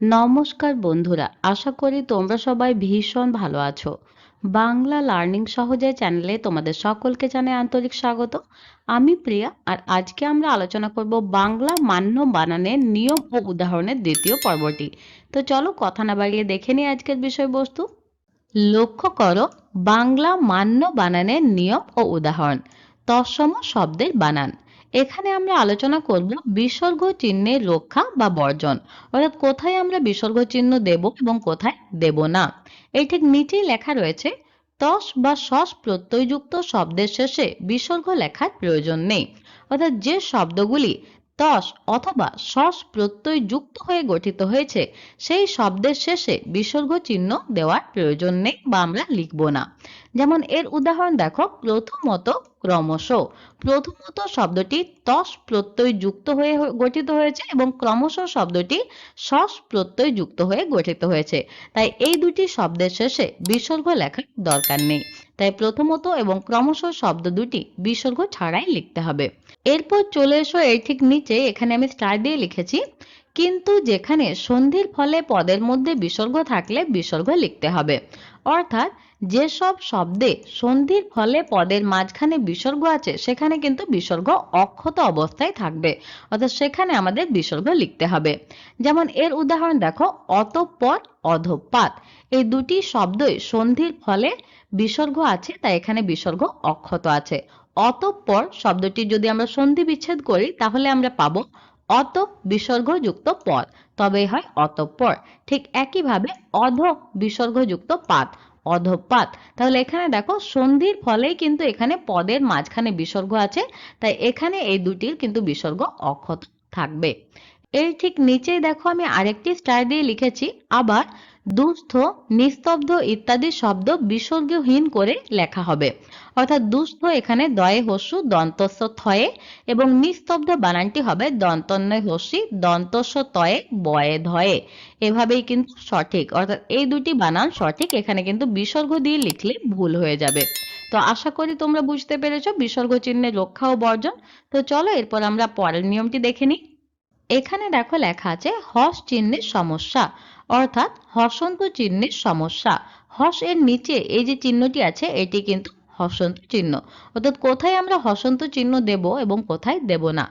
নমস্কার বন্ধুরা, আশা করি তোমরা সবাই ভীষণ ভালো আছো। বাংলা লার্নিং সহজে চ্যানেলে তোমাদের সকলকে জানাই আন্তরিক স্বাগত। আমি প্রিয়া, আর আজকে আমরা আলোচনা করব বাংলা মান্য বানানের নিয়ম ও উদাহরণের দ্বিতীয় পর্বটি। তো চলো কথা না বাড়িয়ে দেখে নিই আজকের বিষয়বস্তু। লক্ষ্য করো, বাংলা মান্য বানানের নিয়ম ও উদাহরণ। তৎসম শব্দের বানান। এখানে আমরা আলোচনা করব বিসর্গ চিহ্নের রক্ষা বা বর্জন। অর্থাৎ কোথায় আমরা বিসর্গ চিহ্ন দেব এবং কোথায় দেব না। এই ঠিক নিচেই লেখা রয়েছে, তস বা সস প্রত্যয়যুক্ত শব্দের শেষে বিসর্গ লেখার প্রয়োজন নেই। অর্থাৎ যে শব্দগুলি তস অথবা সস প্রত্যয় যুক্ত হয়ে গঠিত হয়েছে, সেই শব্দের শেষে বিসর্গ চিহ্ন দেওয়ার প্রয়োজন নেই বা আমরা লিখব না। যেমন এর উদাহরণ দেখো, প্রথমত ক্রমশ। প্রথমত শব্দটি তস প্রত্যয় যুক্ত হয়ে গঠিত হয়েছে এবং ক্রমশ শব্দটি সস প্রত্যয় যুক্ত হয়ে গঠিত হয়েছে। তাই এই দুটি শব্দের শেষে বিসর্গ লেখার দরকার নেই। তাই প্রথমত এবং ক্রমশ শব্দ দুটি বিসর্গ ছাড়াই লিখতে হবে। এরপর চলে এসো এই ঠিক নিচে, এখানে আমি স্টার দিয়ে লিখেছি। কিন্তু যেখানে সন্ধির ফলে পদের মধ্যে বিসর্গ থাকলে বিসর্গ লিখতে হবে। অর্থাৎ যেসব শব্দে সন্ধির ফলে পদের মাঝখানে বিসর্গ আছে, সেখানে কিন্তু বিসর্গ অক্ষত অবস্থায় থাকবে। অর্থাৎ সেখানে আমাদের বিসর্গ লিখতে হবে। যেমন এর উদাহরণ দেখো, অতঃপর অধপাত। এই দুটি শব্দই সন্ধির ফলে বিসর্গ আছে, তাই এখানে বিসর্গ অক্ষত আছে। অতঃপর শব্দটি যদি আমরা সন্ধি বিচ্ছেদ করি, তাহলে আমরা পাবো অত বিসর্গযুক্ত পদ। তবেই হয় অতঃপর। ঠিক একইভাবে অধ বিসর্গযুক্ত পাত। অধপাত। তাহলে এখানে দেখো, সন্ধির ফলেই কিন্তু এখানে পদের মাঝখানে বিসর্গ আছে। তাই এখানে এই দুটির কিন্তু বিসর্গ অক্ষত থাকবে। এর ঠিক নিচেই দেখো আমি আরেকটি স্টার দিয়ে লিখেছি। আবার দুস্থ, নিস্তব্ধ ইত্যাদি শব্দ বিসর্গহীন করে লেখা হবে। অর্থাৎ দুস্থ এখানে দয়ে হস্যু দন্তস্ব থয়ে এবং নিস্তব্ধ বানানটি হবে দন্তন্নয় হস্যি দন্তস্ব তয়ে বয়ে ধয়ে। এভাবেই কিন্তু সঠিক। অর্থাৎ এই দুটি বানান সঠিক, এখানে কিন্তু বিসর্গ দিয়ে লিখলে ভুল হয়ে যাবে। তো আশা করি তোমরা বুঝতে পেরেছ বিসর্গ চিহ্নের রক্ষা ও বর্জন। তো চলো এরপর আমরা পরের নিয়মটি দেখে নিই। এখানে দেখো লেখা আছে, হস চিহ্নের সমস্যা, অর্থাৎ হসন্ত চিহ্নের সমস্যা। হস এর নিচে এই যে চিহ্নটি আছে, এটি কিন্তু হসন্ত চিহ্ন। অর্থাৎ কোথায় আমরা হসন্ত চিহ্ন দেব এবং কোথায় দেব না?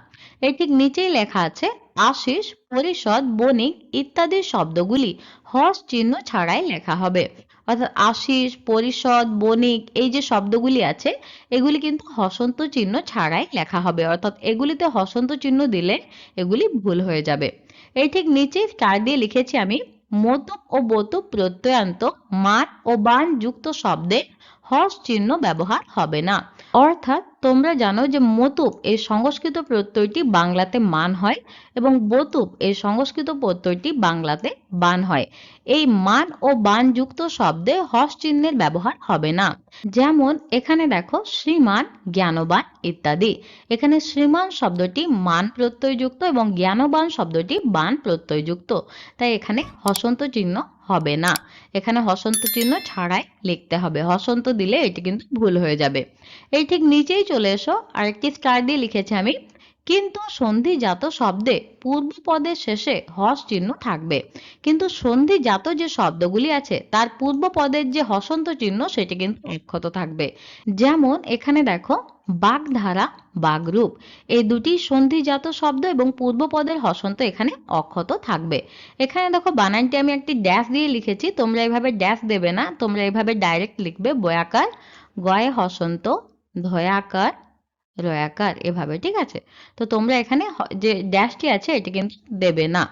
ঠিক নিচেই লেখা আছে, আশিস, পরিষদ, বণিক ইত্যাদি শব্দগুলি হস চিহ্ন ছাড়াই লেখা হবে। অর্থাৎ আশিস, পরিষদ, বণিক এই যে শব্দগুলি আছে, এগুলি কিন্তু হসন্ত চিহ্ন ছাড়াই লেখা হবে। অর্থাৎ এগুলিতে হসন্ত চিহ্ন দিলে এগুলি ভুল হয়ে যাবে। এই ঠিক নিচে স্টার দিয়ে লিখেছি আমি মতুপ ও বতুপ প্রত্যয়ান্ত মান ও বান যুক্ত শব্দে হস চিহ্ন ব্যবহার হবে না। অর্থাৎ তোমরা জানো যে মতুপ এই সংস্কৃত প্রত্যয়টি বাংলাতে মান হয় এবং বতুপ এই সংস্কৃত প্রত্যয়টি বাংলাতে বান হয়। এই মান ও বান যুক্ত শব্দে হস চিহ্নের ব্যবহার হবে না। যেমন এখানে দেখো শ্রীমান, জ্ঞানবান ইত্যাদি। এখানে শ্রীমান শব্দটি মান প্রত্যয়যুক্ত এবং জ্ঞানবান শব্দটি বান প্রত্যয়যুক্ত। তাই এখানে হসন্ত চিহ্ন হবে না। এখানে হসন্ত চিহ্ন ছাড়াই লিখতে হবে। হসন্ত দিলে এটি কিন্তু ভুল হয়ে যাবে। এই ঠিক নিচেই চলে এসো। আরেকটি স্টার দিয়ে লিখেছি আমি। কিন্তু সন্ধিজাত শব্দে পূর্ব পদের শেষে হস চিহ্ন থাকবে। কিন্তু সন্ধিজাত যে শব্দগুলি আছে, তার পূর্ব পদের যে হসন্ত চিহ্ন, সেটি কিন্তু অক্ষত থাকবে। যেমন এখানে দেখো, বাগধারা, বাগরূপ। এই দুটি সন্ধিজাত শব্দ এবং পূর্ব পদের হসন্ত এখানে অক্ষত থাকবে। এখানে দেখো, বানানটি আমি একটি ড্যাশ দিয়ে লিখেছি, তোমরা এভাবে ড্যাশ দেবে না, তোমরা এভাবে ডাইরেক্ট লিখবে, বয়াকার, গয়ে হসন্ত, ধয়াকার রয়াকার এভাবে, ঠিক আছে? তো তোমরা এখানে যে ড্যাশটি আছে, এটি কিন্তু দেবে না।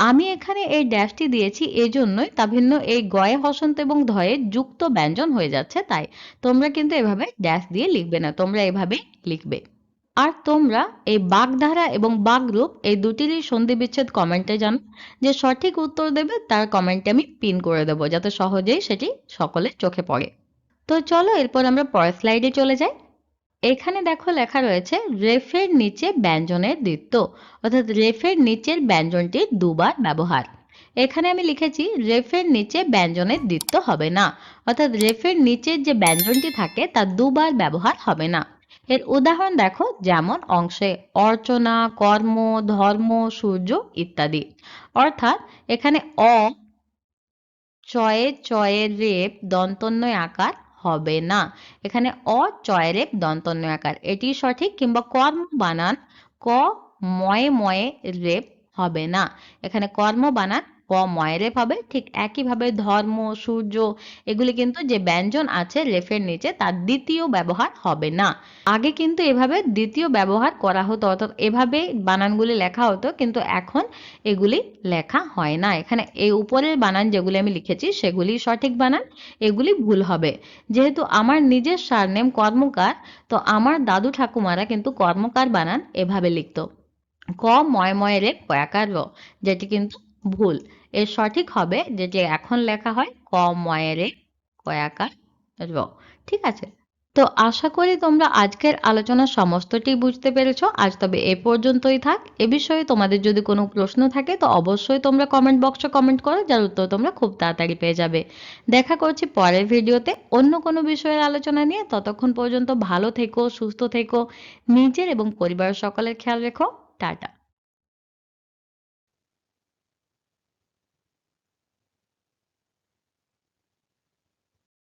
আমি এখানে এই ড্যাশটি দিয়েছি এই জন্যই তা ভিন্ন এই গয়ে, হসন্ত এবং ধয়ে যুক্ত ব্যঞ্জন হয়ে যাচ্ছে তাই। তোমরা কিন্তু এভাবে ড্যাশ দিয়ে লিখবে না, তোমরা এভাবে লিখবে। আর তোমরা এই বাগধারা এবং বাগরূপ এই দুটিরই সন্ধি বিচ্ছেদ কমেন্টে জানো। যে সঠিক উত্তর দেবে, তার কমেন্টে আমি পিন করে দেবো, যাতে সহজেই সেটি সকলের চোখে পড়ে। তো চলো, এরপর আমরা পরের স্লাইডে চলে যাই। এখানে দেখো লেখা রয়েছে, রেফের নিচে ব্যঞ্জনের দ্বিত্ব, অর্থাৎ রেফের নিচের ব্যঞ্জনটির দুবার ব্যবহার। এখানে আমি লিখেছি, রেফের নিচে ব্যঞ্জনের দ্বিত্ব হবে না, অর্থাৎ রেফের নিচের যে ব্যঞ্জনটি থাকে তা দুবার ব্যবহার হবে না। এর উদাহরণ দেখো, যেমন অংশে অর্চনা, কর্ম, ধর্ম, সূর্য ইত্যাদি। অর্থাৎ এখানে অ, চয়ে চয়ের রেপ, দন্তন্বয় আকার হবে না। এখানে অ চয়ের রেপ দন্তন্বয় আকার, এটি সঠিক কিংবা কর্ম বানান ক ময়ে ময়ে রেপ হবে না। এখানে কর্ম বানান ময় রেপ হবে ঠিক একইভাবে ধর্ম, সূর্য এগুলি কিন্তু যে ব্যঞ্জন আছে রেফের নিচে তার দ্বিতীয় ব্যবহার হবে না। আগে কিন্তু এভাবে দ্বিতীয় ব্যবহার করা হতো, অর্থাৎ এভাবে বানানগুলি লেখা হতো, কিন্তু এখন এগুলি লেখা হয় না। এখানে এই উপরের বানান যেগুলি আমি লিখেছি সেগুলি সঠিক বানান, এগুলি ভুল হবে। যেহেতু আমার নিজের সারনেম কর্মকার, তো আমার দাদু ঠাকুমারা কিন্তু কর্মকার বানান এভাবে লিখতো। ক ময় ময় রে কয়াকার যেটি কিন্তু ভুল। এর সঠিক হবে যে যে এখন লেখা হয় ক ময় রে কয়াকার র। ঠিক আছে? তো আশা করি তোমরা আজকের আলোচনা সমস্তটি বুঝতে পেরেছ। আজ তবে এ পর্যন্তই থাক। এ বিষয়ে তোমাদের যদি কোনো প্রশ্ন থাকে তো অবশ্যই তোমরা কমেন্ট বক্সে কমেন্ট করো, যার উত্তর তোমরা খুব তাড়াতাড়ি পেয়ে যাবে। দেখা করছি পরের ভিডিওতে অন্য কোনো বিষয়ের আলোচনা নিয়ে। ততক্ষণ পর্যন্ত ভালো থেকো, সুস্থ থেকো, নিজের এবং পরিবারের সকলের খেয়াল রেখো। টাটা।